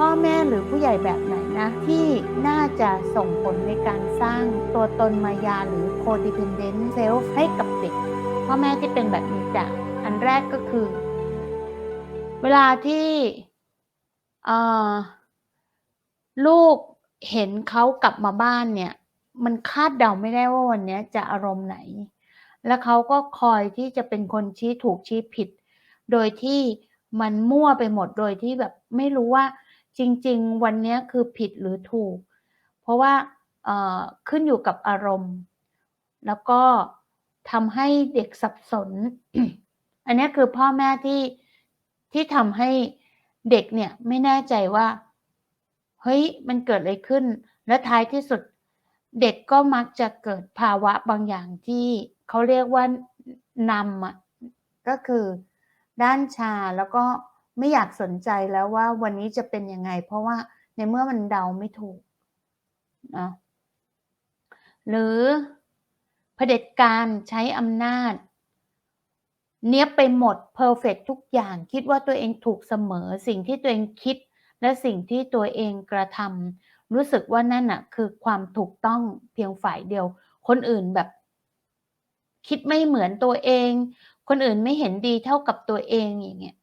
พ่อแม่หรือผู้ใหญ่แบบไหนนะ ที่น่าจะส่งผลในการสร้างตัวตนมายาหรือ codependent self ให้กับเด็กพ่อแม่ที่เป็นแบบนี้จะอันแรกก็คือ เวลาที่ลูกเห็นเขากลับมาบ้านเนี่ย มันคาดเดาไม่ได้ว่าวันนี้จะอารมณ์ไหน แล้วเขาก็คอยที่จะเป็นคนชี้ถูกชี้ผิด โดยที่มันมั่วไปหมดโดยที่แบบไม่รู้ว่า จริง ๆ วันนี้คือผิดหรือถูก เพราะว่าขึ้นอยู่กับอารมณ์ แล้วก็ทำให้เด็กสับสน อันนี้คือพ่อแม่ที่ที่ทำให้เด็กเนี่ยไม่แน่ใจว่าเฮ้ยมันเกิดอะไรขึ้น และท้ายที่สุดเด็กก็มักจะเกิดภาวะบางอย่างที่เขาเรียกว่านำอะก็คือด้านชาแล้วก็ ไม่อยากสนใจแล้วว่าวันนี้จะเป็นยังไง เพราะว่าในเมื่อมันเดาไม่ถูกนะหรือเผด็จการใช้อำนาจ เนี้ยบไปหมดเพอร์เฟกทุกอย่าง คิดว่าตัวเองถูกเสมอสิ่งที่ตัวเองคิด และสิ่งที่ตัวเองกระทำรู้สึกว่านั่นน่ะ คือความถูกต้องเพียงฝ่ายเดียว คนอื่นแบบ คิดไม่เหมือนตัวเอง คนอื่นไม่เห็นดีเท่ากับตัวเองอย่างเงี้ย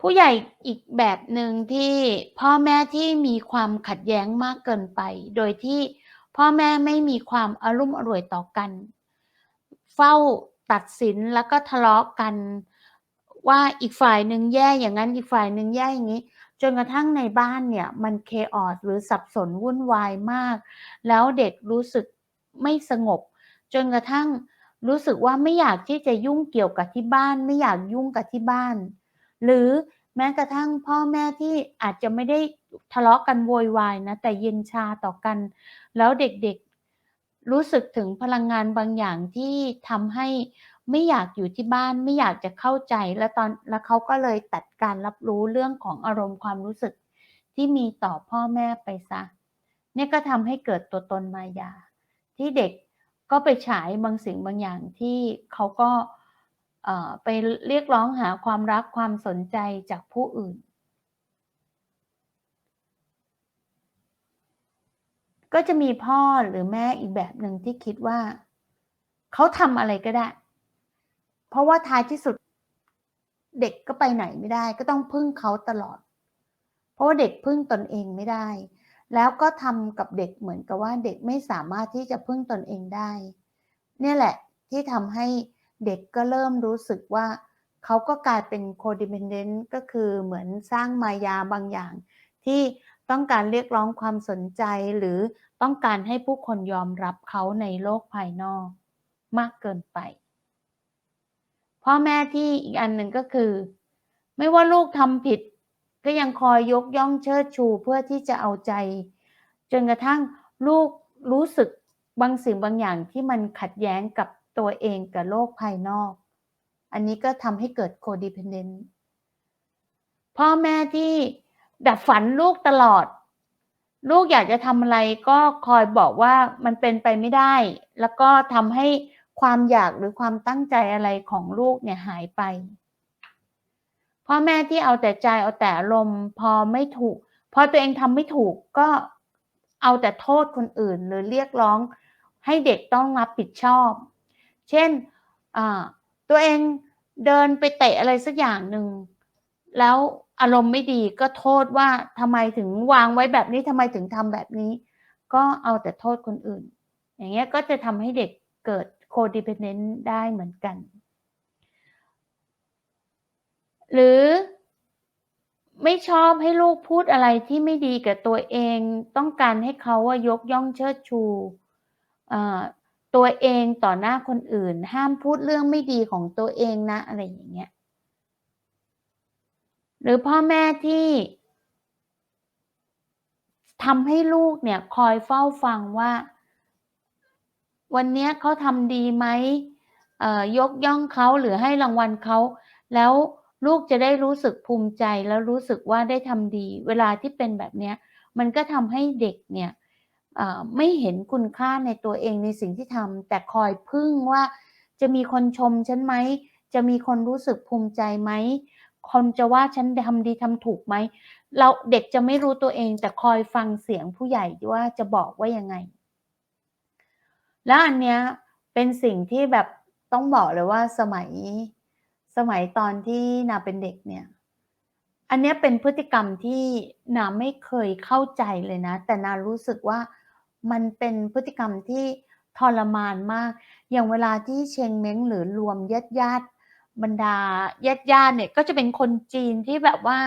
ผู้ใหญ่อีกแบบหนึ่งที่พ่อแม่ที่มีความขัดแย้งมากเกินไป โดยที่พ่อแม่ไม่มีความอารุ่มอร่วยต่อกัน เฝ้าตัดสินแล้วก็ทะเลาะกัน ว่าอีกฝ่ายหนึ่งแย่อย่างนั้นอีกฝ่ายหนึ่งแย่อย่างนี้ จนกระทั่งในบ้านเนี่ยมันเคออสหรือสับสนวุ่นวายมาก แล้วเด็กรู้สึกไม่สงบ จนกระทั่งรู้สึกว่าไม่อยากที่จะยุ่งเกี่ยวกับที่บ้าน ไม่อยากยุ่งกับที่บ้าน หรือแม้กระทั่งพ่อแม่ที่อาจจะไม่ได้ทะเลาะกันโวยวายนะ แต่เย็นชาต่อกัน แล้วเด็กๆรู้สึกถึงพลังงานบางอย่างที่ทำให้ไม่อยากอยู่ที่บ้านไม่อยากจะเข้าใจแล้วตอนแล้วเขาก็เลยตัดการรับรู้เรื่องของอารมณ์ความรู้สึกที่มีต่อพ่อแม่ไปซะเนี่ยก็ทำให้เกิดตัวตนมายา ที่เด็กก็ไปฉายบางสิ่งบางอย่างที่เขาก็ ไปเรียกร้องหาความรักความสนใจจากผู้อื่น ก็จะมีพ่อหรือแม่อีกแบบหนึ่งที่คิดว่า เขาทำอะไรก็ได้ เพราะว่าท้ายที่สุดเด็กก็ไปไหนไม่ได้ ก็ต้องพึ่งเขาตลอด เพราะว่าเด็กพึ่งตนเองไม่ได้ แล้วก็ทำกับเด็กเหมือนกับว่าเด็กไม่สามารถที่จะพึ่งตนเองได้ เนี่ยแหละที่ทำให้ เด็กก็เริ่มรู้สึกว่าเขาก็กลายเป็นโคดิเ p นเดนต์ก็คือเหมือนสร้างมายาบางอย่าง ที่ต้องการเรียกร้องความสนใจหรือต้องการให้ผู้คนยอมรับเขาในโลกภายนอกมากเกินไป พ่อแม่ที่อีกอันหนึ่งก็คือ ไม่ว่าลูกทำผิด ก็ยังคอยยกย่องเชิดชูเพื่อที่จะเอาใจ จนกระทั่งลูกรู้สึกบางสิ่งบางอย่างที่มันขัดแย้งกับ ตัวเองกับโลกภายนอก อันนี้ก็ทำให้เกิดโคดิพเ n นต์พ่อแม่ที่ดับฝันลูกตลอด ลูกอยากจะทำอะไรก็คอยบอกว่ามันเป็นไปไม่ได้ แล้วก็ทำให้ความอยากหรือความตั้งใจอะไรของลูกเนี่ยหายไป พ่อแม่ที่เอาแต่ใจเอาแต่ลมพอไม่ถูก พอตัวเองทำไม่ถูกก็เอาแต่โทษคนอื่น หรือเรียกร้องให้เด็กต้องรับผิดชอบ เช่นตัวเองเดินไปเตะอะไรสักอย่างหนึ่งแล้วอารมณ์ไม่ดีก็โทษว่าทำไมถึงวางไว้แบบนี้ทำไมถึงทำแบบนี้ ก็เอาแต่โทษคนอื่น อย่างเงี้ยก็จะทำให้เด็กเกิดโคดิเพเนนต์ได้เหมือนกัน หรือไม่ชอบให้ลูกพูดอะไรที่ไม่ดีกับตัวเอง ต้องการให้เขาว่ายกย่องเชิดชู ตัวเองต่อหน้าคนอื่น ห้ามพูดเรื่องไม่ดีของตัวเองนะอะไรอย่างเงี้ยหรือพ่อแม่ที่ทำให้ลูกเนี่ยคอยเฝ้าฟังว่า วันนี้เขาทำดีไหมยกย่องเขาหรือให้รางวัลเขาแล้วลูกจะได้รู้สึกภูมิใจแล้วรู้สึกว่าได้ทำดี เวลาที่เป็นแบบนี้มันก็ทำให้เด็กเนี่ย ไม่เห็นคุณค่าในตัวเองในสิ่งที่ทำแต่คอยพึ่งว่าจะมีคนชมฉันไหม จะมีคนรู้สึกภูมิใจไหม คนจะว่าฉันทำดีทำถูกไหม เราเด็กจะไม่รู้ตัวเอง แต่คอยฟังเสียงผู้ใหญ่ว่าจะบอกว่ายังไง แล้วอันเนี้ยเป็นสิ่งที่แบบต้องบอกเลยว่าสมัยสมัยตอนที่นาเป็นเด็กเนี่ย อันเนี้ยเป็นพฤติกรรมที่นาไม่เคยเข้าใจเลยนะ แต่นารู้สึกว่า มันเป็นพฤติกรรมที่ทรมานมาก อย่างเวลาที่เชงเม้งหรือรวมญาติญาติบรรดาญาติญาติเนี่ย ก็จะเป็นคนจีนที่แบบว่า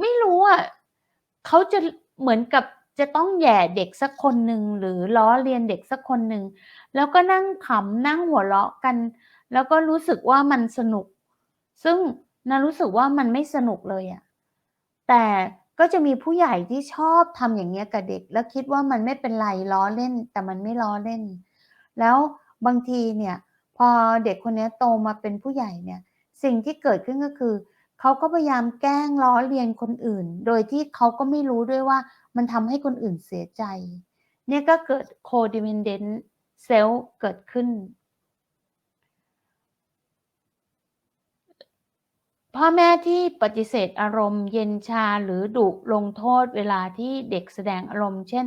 ไม่รู้อะเขาจะเหมือนกับจะต้องแย่เด็กสักคนหนึ่งหรือล้อเลียนเด็กสักคนหนึ่งแล้วก็นั่งขำนั่งหัวเราะกัน แล้วก็รู้สึกว่ามันสนุก ซึ่งนารู้สึกว่ามันไม่สนุกเลยอะแต่ ก็จะมีผู้ใหญ่ที่ชอบทำอย่างเงี้ยกับเด็ก แล้วคิดว่ามันไม่เป็นไรล้อเล่น แต่มันไม่ล้อเล่น แล้วบางทีเนี่ย พอเด็กคนนี้โตมาเป็นผู้ใหญ่เนี่ย สิ่งที่เกิดขึ้นก็คือเขาก็พยายามแกล้งล้อเลียนคนอื่น โดยที่เขาก็ไม่รู้ด้วยว่ามันทำให้คนอื่นเสียใจ เนี่ยก็เกิด codependent self เกิดขึ้น พ่อแม่ที่ปฏิเสธอารมณ์เย็นชาหรือดุลงโทษเวลาที่เด็กแสดงอารมณ์เช่น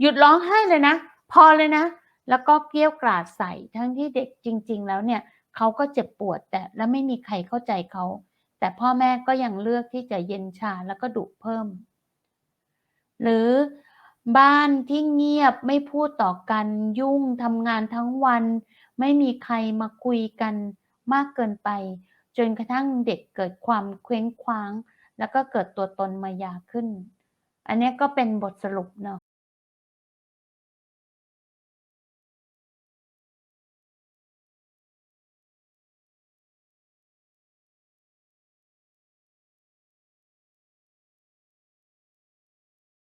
หยุดร้องไห้เลยนะ พอเลยนะ แล้วก็เกลี้ยวกราดใส่ทั้งที่เด็กจริง ๆ แล้วเนี่ยเขาก็เจ็บปวดแต่แล้วไม่มีใครเข้าใจเขา แต่พ่อแม่ก็ยังเลือกที่จะเย็นชาแล้วก็ดุเพิ่ม หรือบ้านที่เงียบไม่พูดต่อกันยุ่งทำงานทั้งวัน ไม่มีใครมาคุยกันมากเกินไป จนกระทั่งเด็กเกิดความเคว้งคว้าง แล้วก็เกิดตัวตนมายาขึ้น อันนี้ก็เป็นบทสรุปเนาะ